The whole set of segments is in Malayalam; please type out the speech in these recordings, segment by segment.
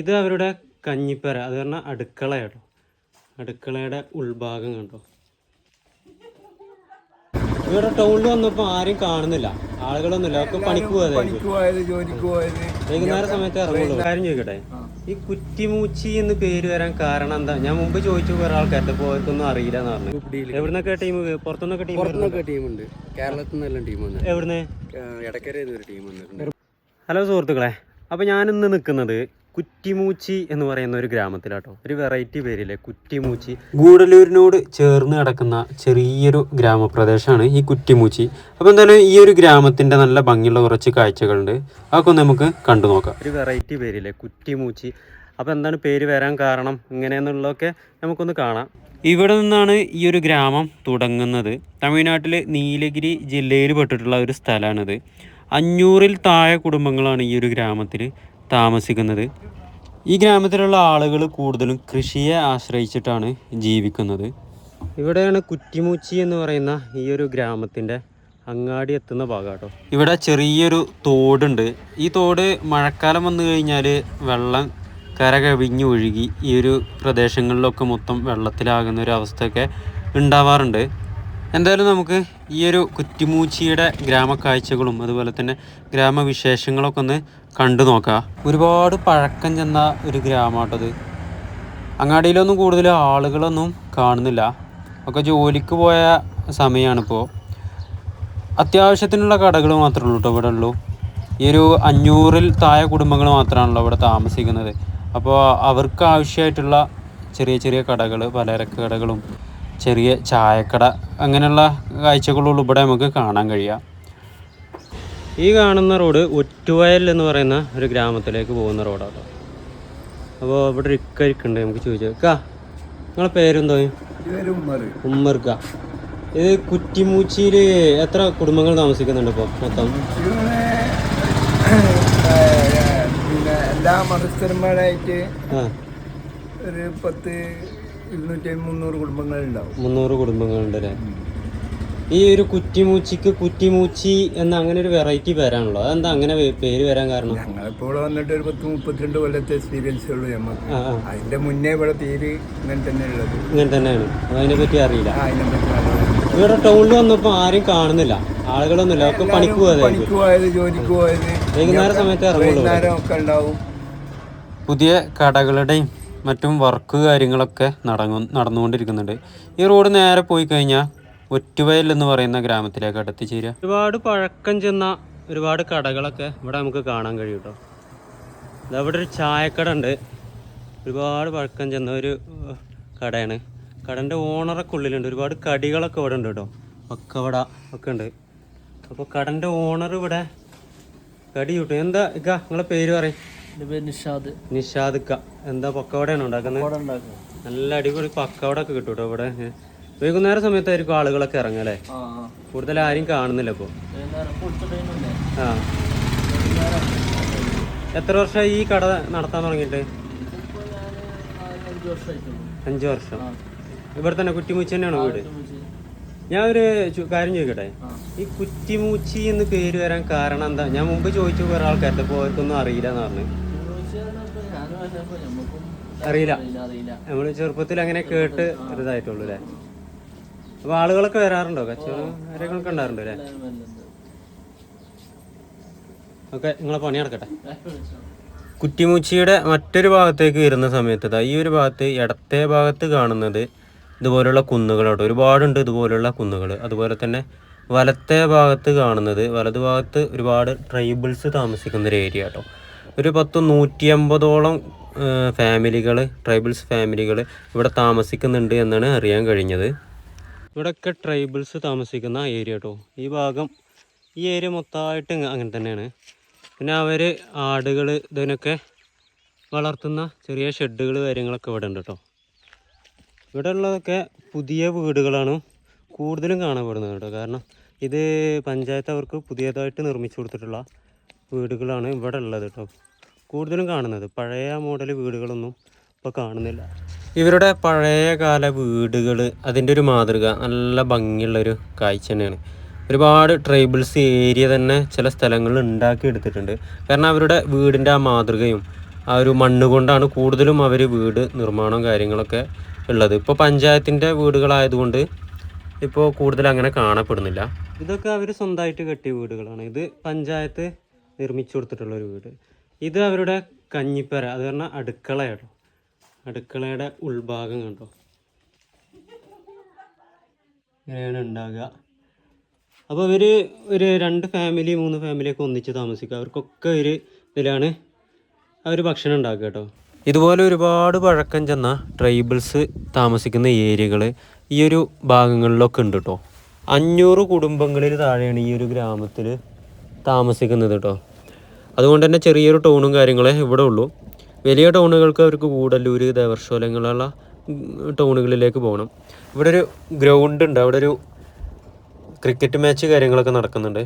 ഇത് അവരുടെ കഞ്ഞിപ്പര. അത് പറഞ്ഞാൽ അടുക്കള കേട്ടോ. അടുക്കളയുടെ ഉൾഭാഗം കണ്ടോ? ഇവിടെ ടൗണിൽ വന്നപ്പോൾ ആരും കാണുന്നില്ല. ആളുകളൊന്നുമില്ല. ഒക്കെ പണിക്ക് പോയത് ജോലിക്ക് പോയത്. വൈകുന്നേരം സമയത്ത് ഇറങ്ങുള്ളൂ. കാര്യം ചോദിക്കട്ടെ? ഈ കുറ്റിമൂച്ചി എന്ന് പേര് വരാൻ കാരണം എന്താ? ഞാൻ മുമ്പ് ചോദിച്ചു കുറെ ആൾക്കാരുടെ പോയതൊന്നും അറിയില്ല എന്ന് പറഞ്ഞു. എവിടുന്നൊക്കെ ടീം? പുറത്തുനിന്നൊക്കെ ടീം പുറത്തുനിന്നൊക്കെ ടീമുണ്ട് കേരളത്തിൽ നിന്നെല്ലാം ടീം വന്നു. എവിടുന്ന്? ഇടക്കര ഒരു ടീം വന്നിട്ടുണ്ട്. ഹലോ സുഹൃത്തുക്കളെ. അപ്പോൾ ഞാനിന്ന് നിൽക്കുന്നത് കുറ്റിമൂച്ചി എന്ന് പറയുന്ന ഒരു ഗ്രാമത്തിലാട്ടോ. ഒരു വെറൈറ്റി പേരില്ലേ കുറ്റിമൂച്ചി. ഗൂഡല്ലൂരിനോട് ചേർന്ന് കിടക്കുന്ന ചെറിയൊരു ഗ്രാമപ്രദേശമാണ് ഈ കുറ്റിമൂച്ചി. അപ്പോൾ എന്തായാലും ഈ ഒരു ഗ്രാമത്തിന്റെ നല്ല ഭംഗിയുള്ള കുറച്ച് കാഴ്ചകളുണ്ട്. അതൊക്കെ ഒന്ന് നമുക്ക് കണ്ടു നോക്കാം. ഒരു വെറൈറ്റി പേരില്ലേ കുറ്റിമൂച്ചി. അപ്പോൾ എന്താണ് പേര് വരാൻ കാരണം ഇങ്ങനെയെന്നുള്ളതൊക്കെ നമുക്കൊന്ന് കാണാം. ഇവിടെ നിന്നാണ് ഈ ഒരു ഗ്രാമം തുടങ്ങുന്നത്. തമിഴ്നാട്ടിലെ നീലഗിരി ജില്ലയിൽ പെട്ടിട്ടുള്ള ഒരു സ്ഥലമാണിത്. അഞ്ഞൂറിൽ താഴെ കുടുംബങ്ങളാണ് ഈ ഒരു ഗ്രാമത്തിൽ താമസിക്കുന്നത്. ഈ ഗ്രാമത്തിലുള്ള ആളുകൾ കൂടുതലും കൃഷിയെ ആശ്രയിച്ചിട്ടാണ് ജീവിക്കുന്നത്. ഇവിടെയാണ് കുറ്റിമൂച്ചി എന്ന് പറയുന്ന ഈ ഒരു ഗ്രാമത്തിന്റെ അങ്ങാടി എത്തുന്ന ഭാഗം കേട്ടോ. ഇവിടെ ചെറിയൊരു തോടുണ്ട്. ഈ തോട് മഴക്കാലം വന്നു കഴിഞ്ഞാൽ വെള്ളം കര കവിഞ്ഞ് ഒഴുകി ഈ ഒരു പ്രദേശങ്ങളിലൊക്കെ മൊത്തം വെള്ളത്തിലാകുന്ന ഒരു അവസ്ഥയൊക്കെ ഉണ്ടാവാറുണ്ട്. എന്തായാലും നമുക്ക് ഈ ഒരു കുറ്റിമൂച്ചിയുടെ ഗ്രാമക്കാഴ്ചകളും അതുപോലെ തന്നെ ഗ്രാമവിശേഷങ്ങളൊക്കെ ഒന്ന് കണ്ടു നോക്കാം. ഒരുപാട് പഴക്കം ചെന്ന ഒരു ഗ്രാമമാട്ടത് അങ്ങാടിയിലൊന്നും കൂടുതൽ ആളുകളൊന്നും കാണുന്നില്ല. ഒക്കെ ജോലിക്ക് പോയ സമയമാണിപ്പോൾ അത്യാവശ്യത്തിനുള്ള കടകൾ മാത്രമേ ഉള്ളൂ കേട്ടോ ഇവിടെ ഉള്ളൂ. ഈ ഒരു അഞ്ഞൂറിൽ താഴെ കുടുംബങ്ങൾ മാത്രമാണല്ലോ ഇവിടെ താമസിക്കുന്നത്. അപ്പോൾ അവർക്ക് ആവശ്യമായിട്ടുള്ള ചെറിയ ചെറിയ കടകൾ പലചരക്ക് കടകളും ചെറിയ ചായക്കട അങ്ങനെയുള്ള കാഴ്ചകളുള്ളൂ ഇവിടെ നമുക്ക് കാണാൻ കഴിയുക. ഈ കാണുന്ന റോഡ് ഒറ്റുവയൽ എന്ന് പറയുന്ന ഒരു ഗ്രാമത്തിലേക്ക് പോകുന്ന റോഡാണ് അപ്പോൾ ഇവിടെ ഒരു ഇക്കരിക്കുണ്ട് നമുക്ക് ചോദിച്ചു കാ നിങ്ങളെ പേരെന്തോ? ഉമ്മർക്ക ഇത് കുറ്റിമൂച്ചിയിൽ എത്ര കുടുംബങ്ങൾ താമസിക്കുന്നുണ്ട് ഇപ്പോൾ മൊത്തം? പിന്നെ എല്ലാ മതസ്ഥന്മാരായിട്ട് ആ. ഒരു പത്ത് ഇരുന്നൂറ്റി മുന്നൂറ് കുടുംബങ്ങളുണ്ടാവും മുന്നൂറ് കുടുംബങ്ങളുണ്ട് അല്ലേ? ഈ ഒരു കുറ്റിമൂച്ചിക്ക് കുറ്റിമൂച്ചി എന്ന അങ്ങനെ ഒരു വെറൈറ്റി പേരാണല്ലോ. അതെന്താ അങ്ങനെ പേര് വരാൻ കാരണം? ഞങ്ങളിപ്പോൾ ഇവിടെ വന്നിട്ട് ഒരു പത്ത് മുപ്പത്തിരണ്ട് കൊല്ലത്തെ എക്സ്പീരിയൻസ് ഉള്ളൂ നമുക്ക് അതിന്റെ മുന്നേ ഇവിടെ തീര് ഇങ്ങനെ തന്നെ ഉള്ളത്. ഇങ്ങനെ തന്നെയാണ്. അതിനെ പറ്റി അറിയില്ല. ഇവിടെ ടൗണിൽ വന്നപ്പോൾ ആരും കാണുന്നില്ല. ആളുകളൊന്നുമില്ല. ഒക്കെ പണിക്ക് പോയത് പണിക്ക് പോയത് ജോലിക്ക് പോയത്. വൈകുന്നേരം സമയത്ത് ഇറങ്ങുള്ളൂ വൈകുന്നേരം ഒക്കെ ഉണ്ടാവും. പുതിയ കടകളുടെയും മറ്റും വർക്ക് കാര്യങ്ങളൊക്കെ നടങ്ങു നടന്നുകൊണ്ടിരിക്കുന്നുണ്ട്. ഈ റോഡ് നേരെ പോയി കഴിഞ്ഞാൽ ഒറ്റുവയൽ എന്ന് പറയുന്ന ഗ്രാമത്തിലേക്കാണ് എത്തിച്ചേരുക ഒരുപാട് പഴക്കം ചെന്ന ഒരുപാട് കടകളൊക്കെ ഇവിടെ നമുക്ക് കാണാൻ കഴിയും കേട്ടോ ഇവിടെ ഒരു ചായക്കട ഉണ്ട്. ഒരുപാട് പഴക്കം ചെന്ന ഒരു കടയാണ്. കടന്റെ ഓണറൊക്കെ ഉള്ളിലുണ്ട്. ഒരുപാട് കടികളൊക്കെ ഇവിടെ ഉണ്ട് കേട്ടോ. പക്കവട ഒക്കെ ഉണ്ട്. അപ്പോൾ കടന്റെ ഓണർ ഇവിടെ കടി കിട്ടും എന്താ ഇക്ക നിങ്ങളെ പേര് പറയും. നിഷാദ്. നിഷാദ് എന്താ പക്കവടയാണ് ഉണ്ടാക്കുന്നത്? നല്ല അടിപൊളി പക്കവട ഒക്കെ കിട്ടും കേട്ടോ ഇവിടെ. വൈകുന്നേര സമയത്തായിരിക്കും ആളുകളൊക്കെ ഇറങ്ങല്ലേ കൂടുതൽ ആരും കാണുന്നില്ല ഇപ്പൊ. ആ. എത്ര വർഷമായി ഈ കട നടത്താൻ തുടങ്ങിയിട്ട്? അഞ്ചു വർഷം. ഇവിടെ തന്നെ കുറ്റിമൂച്ചി തന്നെയാണോ വീട്? ഞാൻ ഒരു കാര്യം ചോദിക്കട്ടെ. ഈ കുറ്റിമൂച്ചി എന്ന് പേര് വരാൻ കാരണം എന്താ? ഞാൻ മുമ്പ് ചോദിച്ചു കുറെ ആൾക്കാരുടെ ഇപ്പോൾ അവർക്കൊന്നും അറിയില്ല എന്ന് പറഞ്ഞു. അറിയില്ല. നമ്മൾ ചെറുപ്പത്തിൽ അങ്ങനെ കേട്ട് ഒരു ഇതായിട്ടുള്ളൂ അല്ലേ? അപ്പൊ ആളുകളൊക്കെ വരാറുണ്ടോ? കച്ചവടം ആരെയൊക്കെ ഉണ്ടാറുണ്ടോ അല്ലേ? ഓക്കെ നിങ്ങളെ പണി നടക്കട്ടെ. കുറ്റിമൂച്ചിയുടെ മറ്റൊരു ഭാഗത്തേക്ക് വരുന്ന സമയത്ത് ഈ ഒരു ഭാഗത്ത് ഇടത്തെ ഭാഗത്ത് കാണുന്നത് ഇതുപോലുള്ള കുന്നുകളോട്ടോ. ഒരുപാടുണ്ട് ഇതുപോലുള്ള കുന്നുകൾ അതുപോലെ തന്നെ വലത്തെ ഭാഗത്ത് കാണുന്നത് വലതു ഭാഗത്ത് ഒരുപാട് ട്രൈബിൾസ് താമസിക്കുന്ന ഒരു ഏരിയ കേട്ടോ ഒരു പത്ത് നൂറ്റി അമ്പതോളം ഫാമിലികൾ ട്രൈബിൾസ് ഫാമിലികൾ ഇവിടെ താമസിക്കുന്നുണ്ട് എന്നാണ് അറിയാൻ കഴിഞ്ഞത്. ഇവിടെയൊക്കെ ട്രൈബിൾസ് താമസിക്കുന്ന ഏരിയ കേട്ടോ. ഈ ഭാഗം ഈ ഏരിയ മൊത്തമായിട്ട് അങ്ങനെ തന്നെയാണ്. പിന്നെ അവർ ആടുകൾ ഇതിനൊക്കെ വളർത്തുന്ന ചെറിയ ഷെഡുകൾ കാര്യങ്ങളൊക്കെ ഇവിടെ ഉണ്ട് കേട്ടോ. ഇവിടെ ഉള്ളതൊക്കെ പുതിയ വീടുകളാണ് കൂടുതലും കാണപ്പെടുന്നത് കേട്ടോ. കാരണം ഇത് പഞ്ചായത്ത് അവർക്ക് പുതിയതായിട്ട് നിർമ്മിച്ചു കൊടുത്തിട്ടുള്ള വീടുകളാണ് ഇവിടെ ഉള്ളത് കേട്ടോ. കൂടുതലും കാണുന്നത്. പഴയ മോഡൽ വീടുകളൊന്നും ഇപ്പോൾ കാണുന്നില്ല. ഇവരുടെ പഴയ കാല വീടുകൾ അതിന്റെ ഒരു മാതൃക നല്ല ഭംഗിയുള്ളൊരു കാഴ്ച തന്നെയാണ്. ഒരുപാട് ട്രൈബിൾസ് ഏരിയ തന്നെ ചില സ്ഥലങ്ങളിൽ ഉണ്ടാക്കി എടുത്തിട്ടുണ്ട്. കാരണം അവരുടെ വീടിന്റെ ആ മാതൃകയും ആ ഒരു മണ്ണ് കൊണ്ടാണ് കൂടുതലും അവർ വീട് നിർമ്മാണവും കാര്യങ്ങളൊക്കെ ഉള്ളത്. ഇപ്പോൾ പഞ്ചായത്തിന്റെ വീടുകളായതുകൊണ്ട് ഇപ്പോൾ കൂടുതൽ അങ്ങനെ കാണപ്പെടുന്നില്ല. ഇതൊക്കെ അവർ സ്വന്തമായിട്ട് കെട്ടിയ വീടുകളാണ്. ഇത് പഞ്ചായത്ത് നിർമ്മിച്ചു കൊടുത്തിട്ടുള്ള ഒരു വീട്. ഇത് അവരുടെ കഞ്ഞിപ്പര അത് പറഞ്ഞാൽ അടുക്കള കേട്ടോ അടുക്കളയുടെ ഉൾഭാഗം കണ്ടോ? ഇങ്ങനെയാണ് ഉണ്ടാകുക. അപ്പോൾ ഇവർ ഒരു രണ്ട് ഫാമിലി മൂന്ന് ഫാമിലിയൊക്കെ ഒന്നിച്ച് താമസിക്കുക അവർക്കൊക്കെ ഒരു ഇതിലാണ് അവർ ഭക്ഷണം ഉണ്ടാക്കുക കേട്ടോ. ഇതുപോലെ ഒരുപാട് പഴക്കം ചെന്ന ട്രൈബിൾസ് താമസിക്കുന്ന ഏരിയകൾ ഈ ഒരു ഭാഗങ്ങളിലൊക്കെ ഉണ്ട് കേട്ടോ. അഞ്ഞൂറ് കുടുംബങ്ങളിൽ താഴെയാണ് ഈ ഒരു ഗ്രാമത്തിൽ താമസിക്കുന്നത് കേട്ടോ. അതുകൊണ്ട് തന്നെ ചെറിയൊരു ടൗണും കാര്യങ്ങളെ ഇവിടെ ഉള്ളൂ. വലിയ ടൗണുകൾക്ക് അവർക്ക് കൂടല്ലൂർ ദേവർശോലങ്ങളുള്ള ടൗണുകളിലേക്ക് പോകണം. ഇവിടെ ഒരു ഗ്രൗണ്ട് ഉണ്ട്. അവിടെ ഒരു ക്രിക്കറ്റ് മാച്ച് കാര്യങ്ങളൊക്കെ നടക്കുന്നുണ്ട്.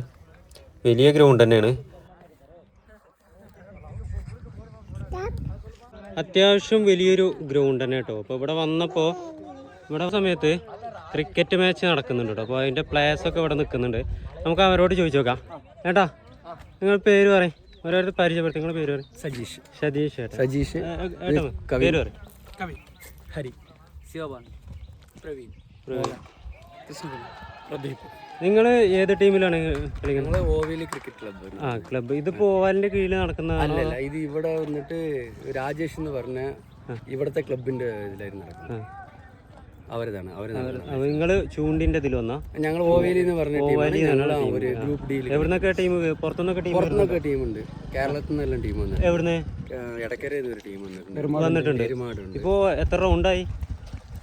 വലിയ ഗ്രൗണ്ട് തന്നെയാണ്. അത്യാവശ്യം വലിയൊരു ഗ്രൗണ്ട് തന്നെ കേട്ടോ. അപ്പോൾ ഇവിടെ വന്നപ്പോൾ ഇവിടെ സമയത്ത് ക്രിക്കറ്റ് മാച്ച് നടക്കുന്നുണ്ട് കേട്ടോ. അപ്പോൾ അതിന്റെ പ്ലേയേഴ്സൊക്കെ ഇവിടെ നിൽക്കുന്നുണ്ട്. നമുക്ക് അവരോട് ചോദിച്ചു നോക്കാം. ഏട്ടാ നിങ്ങൾ പേര് പറയും. ഓരോരുത്തർ പരിചയപ്പെടുത്തി. നിങ്ങളുടെ പേര് പറയും. സജീഷ്. സതീഷ് ഏട്ടാ. സജീഷ്. ഏ, പേര് പറയും. കവി. ഹരി. ശിവപാൻ പ്രവീൺ. പ്രദീപ്. നിങ്ങൾ ഏത് ടീമിലാണ് കളിക്കുന്നത്? ഞങ്ങൾ ഓവേലി ക്രിക്കറ്റ് ക്ലബ്ബ് ആ ക്ലബ്ബ് ഇത് പോവാലിന്റെ കീഴിൽ നടക്കുന്ന അല്ലല്ല ഇത് ഇവിടെ വന്നിട്ട് രാജേഷ് എന്ന് പറഞ്ഞ ഇവിടുത്തെ ക്ലബിന്റെ ഇതിലായിരുന്നു നടക്കുന്നത്. അവരിതാണ് ചൂണ്ടിന്റെ നിങ്ങൾ ചൂണ്ടിന്റെ ഇതിൽ വന്നാ? ഞങ്ങൾ ഓവേലി എന്ന് പറഞ്ഞ ഒരു ഗ്രൂപ്പ് ഡീൽ എവിടുന്നൊക്കെ ടീം പുറത്തുനിന്നൊക്കെ ടീം പുറത്തുനിന്നൊക്കെ ടീമുണ്ട്. കേരളത്തിൽ നിന്നെല്ലാം ടീം വന്നു എവിടുന്ന്? എടക്കര ഒരു ടീം വന്നിട്ടുണ്ട്. വന്നിട്ടുണ്ട്. ഇപ്പോ എത്ര റൗണ്ടായി?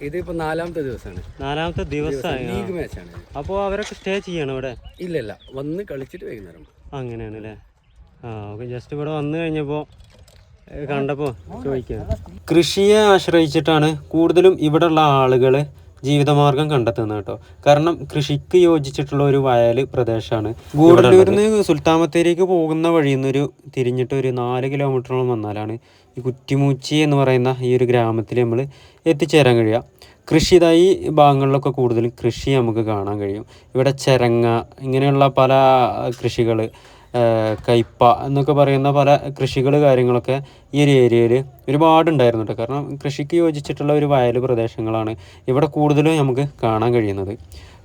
ഇതിപ്പോ നാലാമത്തെ ദിവസമാണ് നാലാമത്തെ ദിവസം ലീഗ് മാച്ചാണ് അപ്പോ അപ്പോൾ അവരൊക്കെ സ്റ്റേ ചെയ്യണം ഇവിടെ ഇല്ലല്ല ഇല്ല. വന്ന് കളിച്ചിട്ട് വൈകുന്നേരം. അങ്ങനെയാണല്ലേ? അങ്ങനെയാണ് അല്ലേ ആ ഓക്കെ. ജസ്റ്റ് ഇവിടെ വന്നു കഴിഞ്ഞപ്പോൾ കണ്ടപ്പോൾ ചോദിക്കാം കൃഷിയെ ആശ്രയിച്ചിട്ടാണ് കൂടുതലും ഇവിടെയുള്ള ആളുകൾ ജീവിതമാർഗം കണ്ടെത്തുന്നത് കേട്ടോ. കാരണം കൃഷിക്ക് യോജിച്ചിട്ടുള്ള ഒരു വയൽ പ്രദേശമാണ് ഗൂഡല്ലൂരിൽ നിന്ന് സുൽത്താമത്തേരിക്ക് പോകുന്ന വഴിയിൽ നിന്നൊരു തിരിഞ്ഞിട്ട് ഒരു നാല് കിലോമീറ്ററോളം വന്നാലാണ് ഈ കുറ്റിമൂച്ചി എന്ന് പറയുന്ന ഈ ഒരു ഗ്രാമത്തിൽ നമ്മൾ എത്തിച്ചേരാൻ കഴിയുക. കൃഷി ഇതായി ഭാഗങ്ങളിലൊക്കെ കൂടുതലും കൃഷി നമുക്ക് കാണാൻ കഴിയും. ഇവിടെ ചരങ്ങ ഇങ്ങനെയുള്ള പല കൃഷികൾ കയ്പ എന്നൊക്കെ പറയുന്ന പല കൃഷികൾ കാര്യങ്ങളൊക്കെ ഈ ഒരു ഏരിയയിൽ ഒരുപാടുണ്ടായിരുന്നു കേട്ടോ കാരണം കൃഷിക്ക് യോജിച്ചിട്ടുള്ള ഒരു വയൽ പ്രദേശങ്ങളാണ് ഇവിടെ കൂടുതലും നമുക്ക് കാണാൻ കഴിയുന്നത്.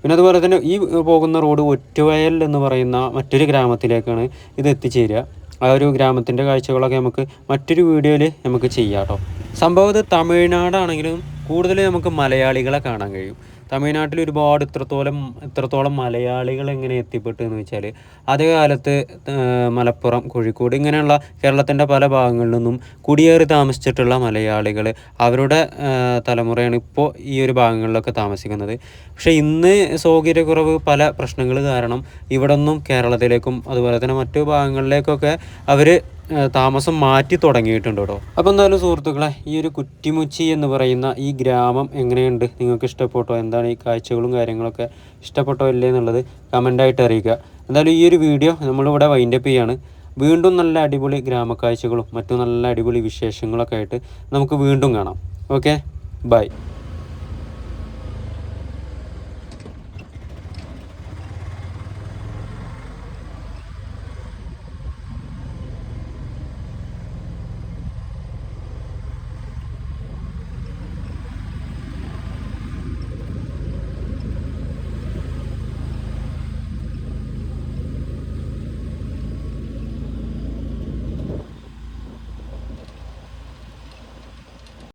പിന്നെ അതുപോലെ തന്നെ ഈ പോകുന്ന റോഡ് ഒറ്റവയൽ എന്ന് പറയുന്ന മറ്റൊരു ഗ്രാമത്തിലേക്കാണ് ഇത് എത്തിച്ചേരുക. ആ ഒരു ഗ്രാമത്തിന്റെ കാഴ്ചകളൊക്കെ നമുക്ക് മറ്റൊരു വീഡിയോയിൽ നമുക്ക് ചെയ്യാം കേട്ടോ സംഭവം തമിഴ്നാടാണെങ്കിലും കൂടുതൽ നമുക്ക് മലയാളികളെ കാണാൻ കഴിയും. തമിഴ്നാട്ടിൽ ഒരുപാട് ഇത്രത്തോളം ഇത്രത്തോളം മലയാളികൾ എങ്ങനെ എത്തിപ്പെട്ടു എന്ന് വെച്ചാൽ ആദ്യകാലത്ത് കാലത്ത് മലപ്പുറം കോഴിക്കോട് ഇങ്ങനെയുള്ള കേരളത്തിന്റെ പല ഭാഗങ്ങളിൽ നിന്നും കുടിയേറി താമസിച്ചിട്ടുള്ള മലയാളികൾ അവരുടെ തലമുറയാണ് ഇപ്പോൾ ഈ ഒരു ഭാഗങ്ങളിലൊക്കെ താമസിക്കുന്നത്. പക്ഷേ ഇന്ന് സൗകര്യക്കുറവ് പല പ്രശ്നങ്ങൾ കാരണം ഇവിടെ നിന്നും കേരളത്തിലേക്കും അതുപോലെ തന്നെ മറ്റു ഭാഗങ്ങളിലേക്കൊക്കെ അവർ താമസം മാറ്റി തുടങ്ങിയിട്ടുണ്ട് കേട്ടോ. അപ്പോൾ എന്തായാലും സുഹൃത്തുക്കളെ ഈ ഒരു കുറ്റിമുച്ചി എന്ന് പറയുന്ന ഈ ഗ്രാമം എങ്ങനെയുണ്ട്? നിങ്ങൾക്ക് ഇഷ്ടപ്പെട്ടോ? എന്താണ് ഈ കാഴ്ചകളും കാര്യങ്ങളൊക്കെ ഇഷ്ടപ്പെട്ടോ ഇല്ലേ എന്നുള്ളത് കമന്റായിട്ട് അറിയിക്കുക. എന്തായാലും ഈ ഒരു വീഡിയോ നമ്മളിവിടെ വൈൻഡപ്പ് ചെയ്യാണ്. വീണ്ടും നല്ല അടിപൊളി ഗ്രാമക്കാഴ്ചകളും മറ്റു നല്ല അടിപൊളി വിശേഷങ്ങളൊക്കെ ആയിട്ട് നമുക്ക് വീണ്ടും കാണാം. Okay bye